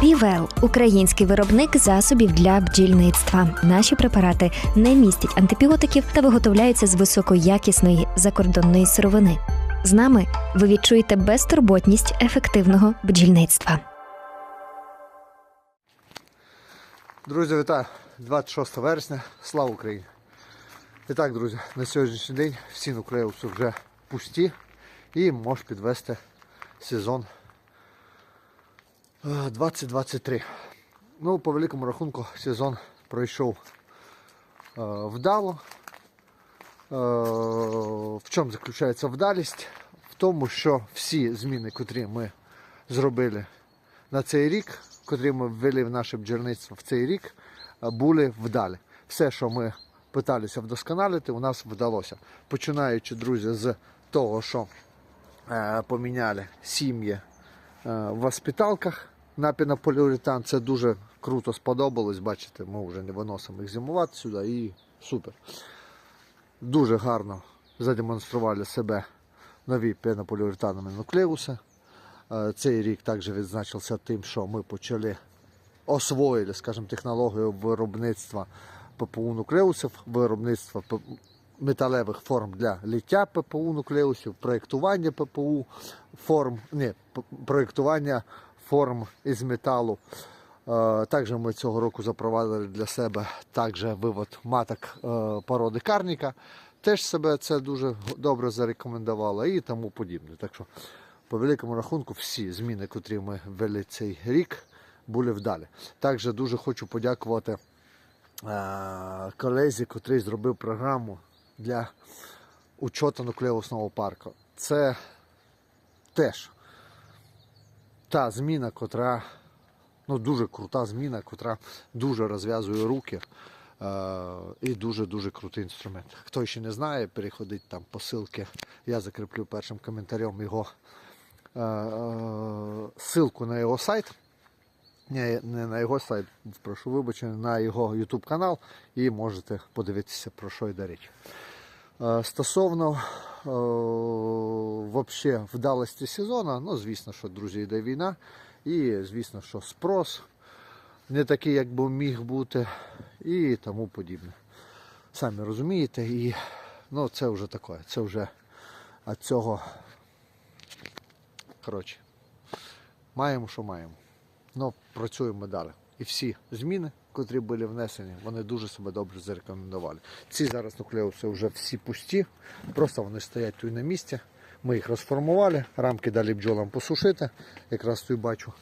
Півел український виробник засобів для бджільництва. Наші препарати не містять антибіотиків та виготовляються з високоякісної закордонної сировини. З нами ви відчуєте безтурботність ефективного бджільництва. Друзі, вітаю! 26 вересня, слава Україні! І так, друзі, на сьогоднішній день всі нуклеуси вже пусті і можеш підвести сезон 2023. Ну, по великому рахунку, сезон пройшов е, вдало. Е, в чому заключається вдалість? В тому, що всі зміни, котрі ми зробили на цей рік, котрі ми ввели в наше бджільництво в цей рік, були вдалі. Все, що ми питалися вдосконалити, у нас вдалося. Починаючи, друзі, з того, що е, поміняли сім'ї в воспиталках на пінополіуретан. Це дуже круто сподобалось. Бачите, ми вже не виносимо їх зимувати сюди і супер. Дуже гарно задемонстрували себе нові пенополіуретанові нуклеуси. Е, Цей рік також відзначився тим, що ми почали освоїли, скажімо, технологію виробництва ППУ нуклеусів, виробництва металевих форм для лиття ППУ нуклеусів, проєктування ППУ форм, п- проєктування форм із металу. Е, Також ми цього року запровадили для себе також вивод маток е, породи карніка. Теж себе це дуже добре зарекомендувало і тому подібне. Так що, по великому рахунку, всі зміни, котрі ми ввели цей рік, були вдалі. Також дуже хочу подякувати е, колезі, котрий зробив програму для учету нуклеусного парку. Це теж та зміна, котра ну, дуже крута зміна, котра дуже розв'язує руки. Е, і дуже-дуже крутий інструмент. Хто ще не знає, переходить там по ссылці. Я закріплю першим коментарем його е, е, ссылку на його сайт. Не, не на його сайт, прошу вибачення, на його YouTube канал і можете подивитися, про що йде річ. Е, Стосовно е, вообще вдалості сезону, ну, звісно, що, друзі, йде війна, і звісно, що спрос не такий, як би міг бути, і тому подібне. Самі розумієте, і ну, це вже таке, це вже від цього. Коротше, маємо, що маємо. Ну, працюємо далі. І всі зміни, котрі були внесені, вони дуже себе добре зарекомендували. Ці зараз нуклеуси вже всі пусті, просто вони стоять тут на місці. Ми їх розформували, рамки далі бджолам посушити. Якраз тут бачу,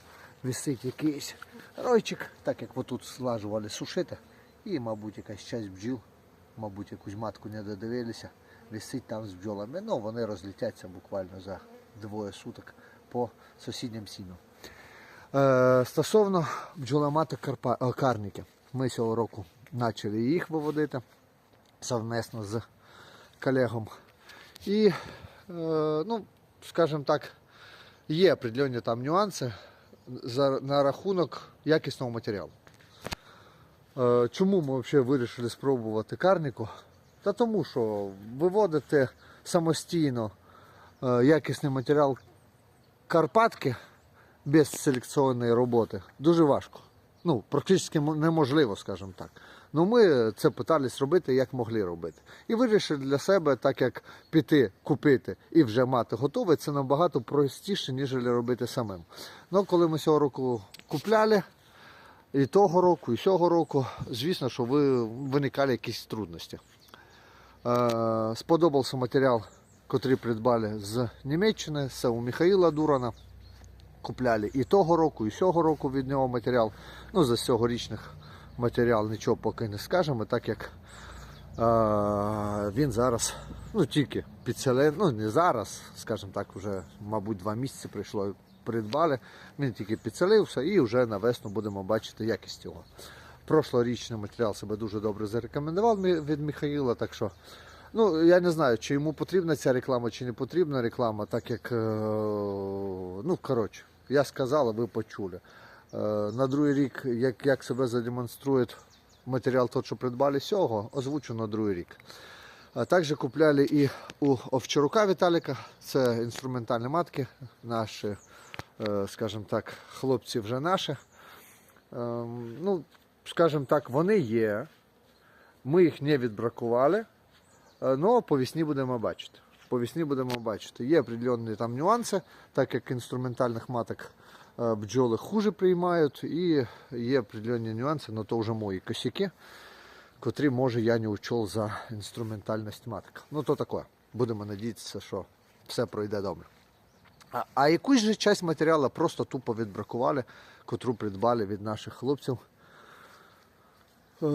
висить якийсь ройчик, так як отут слажували сушити. І, мабуть, якась часть бджіл, мабуть, якусь матку не додивилися, висить там з бджолами. Ну, вони розлітяться буквально за двоє суток по сусіднім сіну. Е, стосовно бджоломаток карпа, е, карники, ми цього року почали їх виводити совместно з колегом. І, е, ну, скажімо так, є определенні там нюанси на рахунок якісного матеріалу. Чому ми взагалі вирішили спробувати карнику? Та тому, що виводити самостійно якісний матеріал Карпатки без селекційної роботи дуже важко. Ну, практично неможливо, скажімо так. Ну ми це питались робити, як могли робити. І вирішили для себе, так як піти, купити і вже мати готове, це набагато простіше, ніж робити самим. Ну, коли ми цього року купляли, і того року, і цього року, звісно, що ви, виникали якісь трудності. Е, сподобався матеріал, який придбали з Німеччини, це у Михаїла Дурана. Купляли і того року, і цього року від нього матеріал. Ну, за цьогорічних матеріал нічого поки не скажемо, так як е, він зараз ну, тільки підселен, ну не зараз, скажімо так, вже, мабуть, два місяці прийшло, придбали. Він тільки підселився і вже на весну будемо бачити якість його. Прошлорічний матеріал себе дуже добре зарекомендував від Михаїла, так що Ну, я не знаю, чи йому потрібна ця реклама, чи не потрібна реклама, так як, е, ну, коротше, я сказав, а ви почули. Е, На другий рік, як, як себе задемонструє матеріал, тот, що придбали сього, озвучу на другий рік. А також купляли і у Овчарука Віталіка, це інструментальні матки, наші, е, скажімо так, хлопці вже наші. Ем, ну, скажімо так, вони є. Ми їх не відбракували, але по весні будемо бачити. По весні будемо бачити. Є определенні там нюанси, так як інструментальних маток е, бджоли хуже приймають, і є определенні нюанси, але то вже мої косяки, котрі, може, я не учел за інструментальність маток. Ну, то таке. Будемо надіятися, що все пройде добре. А, а якусь же часть матеріалу просто тупо відбракували, котру придбали від наших хлопців. Е,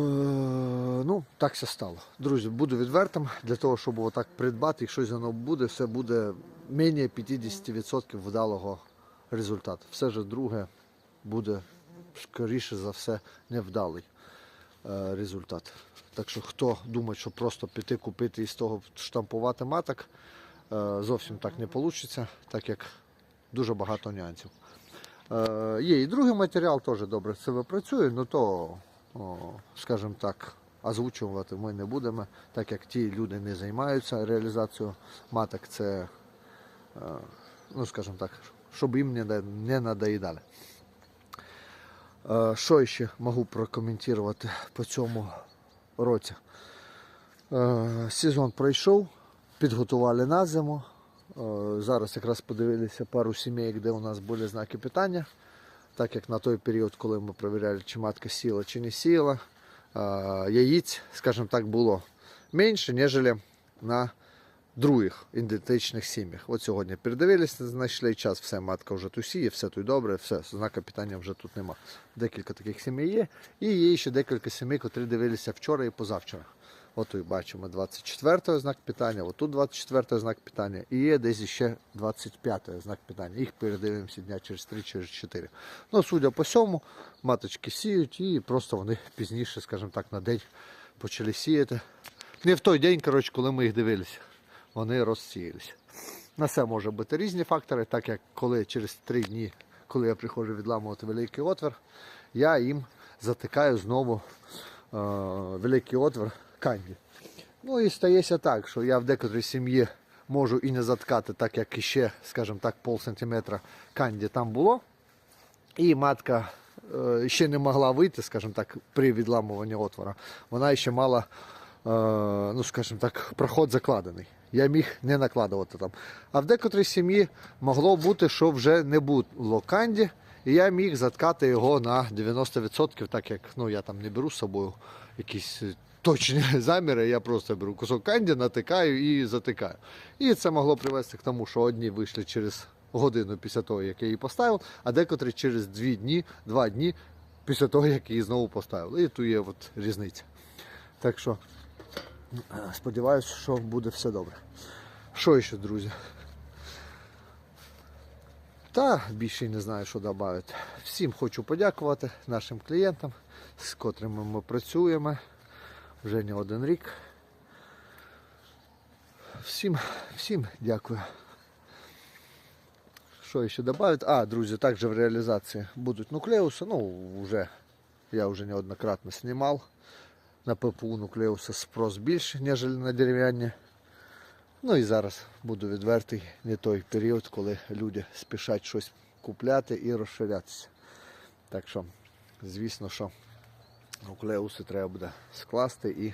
ну, так все стало. Друзі, буду відвертим. Для того, щоб отак придбати, якщо воно буде, все буде менше 50% вдалого результату. Все ж друге буде, скоріше за все, невдалий е, результат. Так що хто думає, що просто піти купити і з того штампувати маток, е, зовсім так не вийде, так як дуже багато нюансів. Є і другий матеріал, теж добре себе працює, але то, о, скажімо так, озвучувати ми не будемо, так як ті люди не займаються реалізацією маток, це, е, ну скажімо так, щоб їм не, да- не надоїдали. Е, Що ще можу прокоментувати по цьому році? Е, Сезон пройшов, підготували на зиму. Зараз якраз подивилися пару сімей, де у нас були знаки питання. Так як на той період, коли ми перевіряли, чи матка сіла, чи не сіла, яїць, скажімо так, було менше, ніж на других ідентичних сім'ях. От сьогодні передивилися, знайшли час, все, матка вже тут сіє, все тут добре, все, знака питання вже тут нема. Декілька таких сімей є. І є ще декілька сімей, котрі дивилися вчора і позавчора. От тут бачимо 24 знак питання, отут 24 знак питання, і є десь ще 25 знак питання. Їх передивимося дня через 3, через 4. Ну, судя по всьому, маточки сіють і просто вони пізніше, скажімо так, на день почали сіяти. Не в той день, коротше, коли ми їх дивилися, вони розсіялися. На це може бути різні фактори, так як коли через 3 дні, коли я приходжу відламувати великий отвір, я їм затикаю знову е, великий отвір канді. Ну і стається так, що я в декотрій сім'ї можу і не заткати, так як іще, скажімо так, пол сантиметра канді там було. І матка е, ще не могла вийти, скажімо так, при відламуванні отвора. Вона ще мала, е, ну скажімо так, проход закладений. Я міг не накладувати там. А в декотрій сім'ї могло бути, що вже не було канді, і я міг заткати його на 90%, так як ну, я там не беру з собою якісь точні заміри, я просто беру кусок канді, натикаю і затикаю. І це могло привести к тому, що одні вийшли через годину після того, як я її поставив, а декотрі через дві дні, два дні після того, як її знову поставив. І тут є от різниця. Так що сподіваюся, що буде все добре. Що ще, друзі? Та більше не знаю, що додати. Всім хочу подякувати нашим клієнтам, з котрими ми працюємо вже не один рік. Всім, всім дякую. Що ще додати? А, друзі, також в реалізації будуть нуклеуси. Ну, вже я вже неоднократно знімав. На ППУ нуклеуса спрос більше, ніж на дерев'яні. Ну і зараз буду відвертий, не той період, коли люди спішать щось купляти і розширятися. Так що, звісно, що нуклеуси треба буде скласти і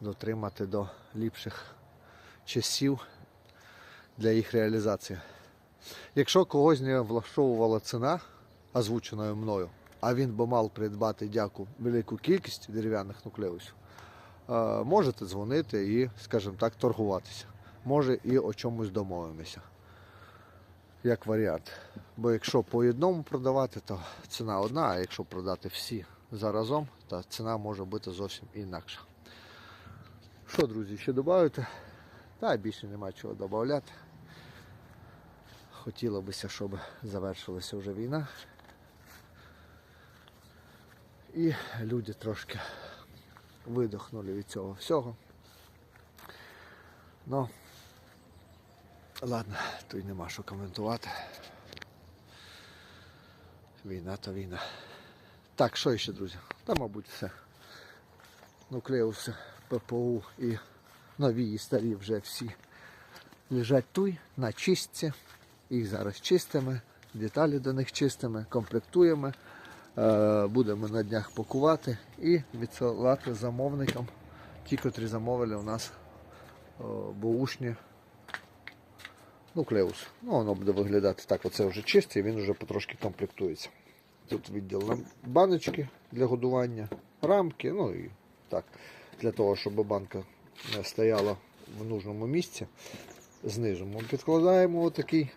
дотримати до ліпших часів для їх реалізації. Якщо когось не влаштовувала ціна, озвученою мною, а він би мав придбати дяку велику кількість дерев'яних нуклеусів, е, можете дзвонити і, скажімо так, торгуватися. Може і о чомусь домовимося. Як варіант. Бо якщо по одному продавати, то ціна одна, а якщо продати всі заразом, то ціна може бути зовсім інакша. Що, друзі, ще додати? Та більше нема чого додати. Хотілося б, щоб завершилася вже війна. І люди трошки видохнули від цього всього. Ну, ладно, тут нема що коментувати. Війна то війна. Так, що ще, друзі? Та, мабуть, все. Нуклеуси, ППУ і нові і старі вже всі лежать тут, на чистці. Їх зараз чистимо, деталі до них чистимо, комплектуємо. Е, Будемо на днях пакувати і відсилати замовникам, ті, котрі замовили у нас е, баушні нуклеус. Ну, воно буде виглядати так, оце вже чисте, він вже потрошки комплектується. Тут відділ баночки для годування, рамки, ну і так, для того, щоб банка стояла в нужному місці. Знизу ми підкладаємо отакий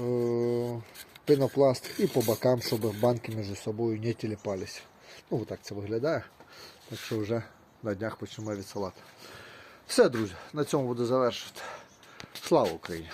е- пенопласт і по бокам, щоб банки між собою не тіліпалися. Ну, отак це виглядає. Так що вже на днях почнемо відсилати. Все, друзі, на цьому буду завершувати. Слава Україні!